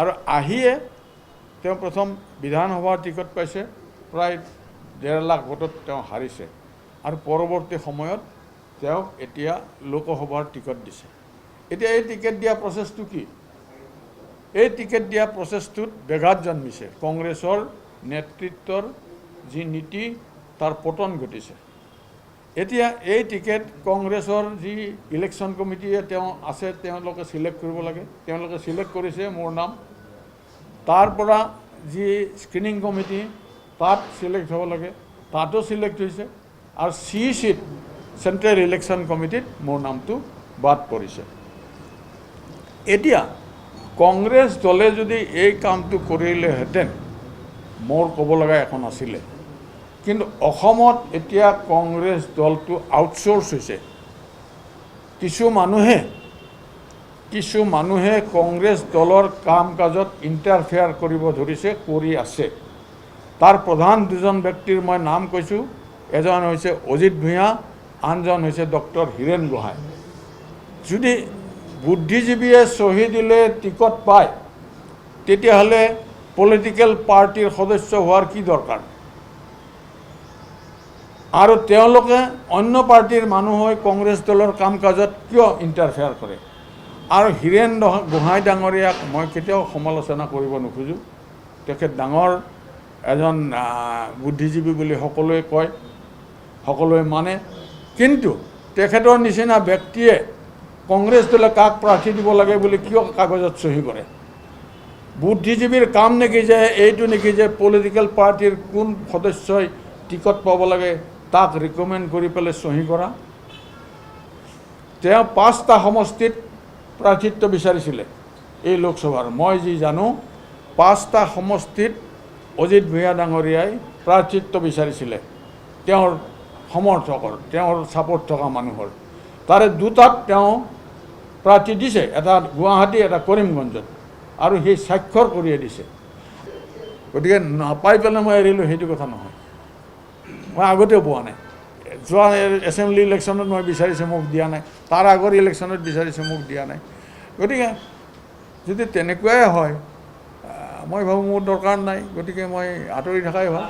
আৰু আহিয়ে তেওঁ প্ৰথম বিধানসভাৰ টিকট পাইছে, প্ৰায় ডেৰ লাখ ভোটত তেওঁ হাৰিছে। আৰু পৰৱৰ্তী সময়ত তেওঁক এতিয়া লোকসভাৰ টিকট দিছে। এতিয়া এই টিকেট দিয়া প্ৰচেছটো কি? এই টিকেট দিয়া প্ৰচেছটোত ব্যাঘাত জন্মিছে। কংগ্ৰেছৰ নেতৃত্বৰ যি নীতি, তাৰ পতন ঘটিছে। এতিয়া এই টিকেট কংগ্ৰেছৰ যি ইলেকশ্যন কমিটিয়ে তেওঁ আছে, তেওঁলোকে চিলেক্ট কৰিব লাগে। তেওঁলোকে চিলেক্ট কৰিছে মোৰ নাম। তাৰ পৰা যি স্ক্ৰিনিং কমিটি তাত চিলেক্ট হ'ব লাগে। তাতো চিলেক্ট হৈছে। আৰু চি চিত চেণ্ট্ৰেল ইলেকশ্যন কমিটিত মোৰ নামটো বাদ পৰিছে। এতিয়া, কংগ্ৰেছ দলে যদি এই কামটো কৰিলেহেঁতেন, মোৰ ক'ব লগা একো নাছিলে কিন্তু অসমত এতিয়া কংগ্ৰেছ দলটো আউটচ'ৰ্চ হৈছে। কিছু মানুহে কিছু মানুহে কংগ্ৰেছ দলৰ কাম কাজত ইণ্টাৰফেয়াৰ কৰিব ধৰিছে, কৰি আছে। তাৰ প্ৰধান দুজন ব্যক্তিৰ মই নাম কৈছোঁ, এজন হৈছে অজিত ভূঞা, আনজন হৈছে ডক্টৰ হীৰেণ গোহাঁই। যদি বুদ্ধিজীৱীয়ে চহী টিকট পায়, তেতিয়াহ'লে পলিটিকেল পাৰ্টিৰ সদস্য হোৱাৰ কি দৰকাৰ? আৰু তেওঁলোকে অন্য পাৰ্টিৰ মানুহ হৈ কংগ্ৰেছ দলৰ কাম কাজত কিয় ইণ্টাৰফেয়াৰ কৰে? আৰু হীৰেণ গোহাঁই ডাঙৰীয়াক মই কেতিয়াও সমালোচনা কৰিব নোখোজোঁ। তেখেত ডাঙৰ এজন বুদ্ধিজীৱী বুলি সকলোৱে কয়, সকলোৱে মানে। কিন্তু তেখেতৰ নিচিনা ব্যক্তিয়ে কংগ্ৰেছ দলে কাক প্ৰাৰ্থী দিব লাগে বুলি কিয় কাগজত চহী কৰে? বুদ্ধিজীৱীৰ কাম নেকি যে, এইটো নেকি যে পলিটিকেল পাৰ্টিৰ কোন সদস্যই টিকট পাব লাগে? তাক ৰিকমেণ্ড কৰি পেলাই চহী কৰা। তেওঁ পাঁচটা সমষ্টিত প্ৰাৰ্থিত্ব বিচাৰিছিলে এই লোকসভাৰ। মই যি জানো, পাঁচটা সমষ্টিত অজিত ভূঞা ডাঙৰীয়াই প্ৰাৰ্থিত্ব বিচাৰিছিলে। তেওঁৰ সমৰ্থকৰ, তেওঁৰ ছাপোৰ্ট থকা মানুহৰ। তাৰে দুটাত তেওঁ প্ৰাৰ্থী দিছে, এটা গুৱাহাটী, এটা কৰিমগঞ্জত। আৰু সেই স্বাক্ষৰ কৰিয়ে দিছে। গতিকে নাপাই পেলাই মই এৰিলোঁ, সেইটো কথা নহয়। মই আগতেও পোৱা নাই। যোৱা এছেম্বলি ইলেকশ্যনত মই বিচাৰিছোঁ, মোক দিয়া নাই। তাৰ আগৰ ইলেকশ্যনত বিচাৰিছোঁ, মোক দিয়া নাই। গতিকে, যদি তেনেকুৱাই হয় মই ভাবোঁ মোৰ দৰকাৰ নাই। গতিকে মই আঁতৰি থকাই ভালো।